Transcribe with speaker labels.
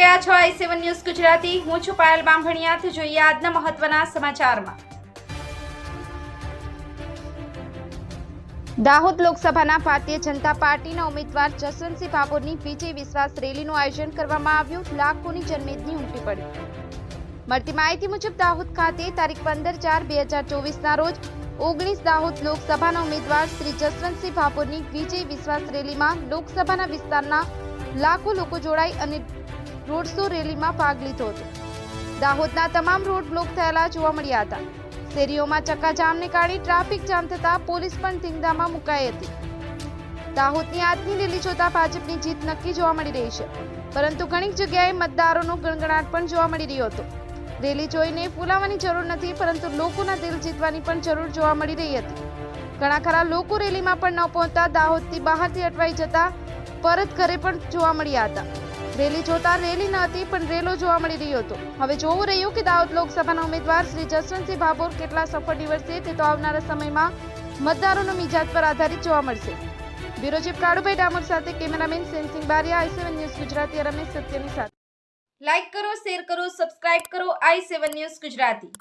Speaker 1: રહ્યા છો આઈ seven news Gujarati. હું છું પાયલ બાંભણિયાથી જોઈએ આજના મહત્વના સમાચારમાં. દાહોદ લોકસભાના ભારતીય જનતા પાર્ટીના ઉમેદવાર જસવંતસિંહ ભાભોરની વિજય વિશ્વાસ રેલીનું આયોજન કરવામાં આવ્યું. લાખોની જનમેદની ઉમટી પડી. મળતી માહિતી મુજબ, દાહોદ ખાતે તારીખ પંદર ચાર બે હજાર ચોવીસના રોજ ઓગણીસ દાહોદ લોકસભાના ઉમેદવાર શ્રી જસવંતસિંહ ભાભોરની વિજય વિશ્વાસ રેલીમાં લોકસભાના વિસ્તારના લાખો લોકો જોડાઈ અને રોડ શો રેલીમાં ભાગ લીધો હતો. દાહોદના તમામ રોડ બ્લોક થયેલા જોવા મળ્યા હતા. શેરીઓમાં ચક્કાજામને કારણે ટ્રાફિક જામ થતા પોલીસ પણ ધીંગધામાં મુકાઈ હતી. દાહોદની આજની રેલી જોતા ભાજપની જીત નક્કી જોવા મળી રહી છે. પરંતુ ઘણી જગ્યાએ મતદારોનો ગણગણાટ પણ જોવા મળી રહ્યો હતો. રેલી જોઈને ફૂલાવાની જરૂર નથી, પરંતુ લોકોના દિલ જીતવાની પણ જરૂર જોવા મળી રહી હતી. ઘણા ખરા લોકો રેલીમાં પણ ન પહોંચતા દાહોદથી બહારથી અટવાઈ જતા પરત ઘરે પણ જોવા મળ્યા હતા. રેલી જોતા રેલી ન હતી, પણ રેલો જોવા મળી રહ્યો હતો. હવે જોવું રહ્યું કે દાહોદ લોકસભાના ઉમેદવાર શ્રી જસવંતસિંહ ભાભોર કેટલા સફળ નીવડશે તે તો આવનારા સમયમાં મતદારોનો મિજાજ પર આધારિત જોવા મળશે. બ્યુરો ચીફ કાળુભાઈ ડામોર સાથે cameraman Sensing Bariya, I seven news Gujarati Ramesh સત્યની સાથે. લાઈક કરો, શેર કરો, સબસ્ક્રાઇબ કરો, આઈ સેવન ન્યૂઝ ગુજરાતી.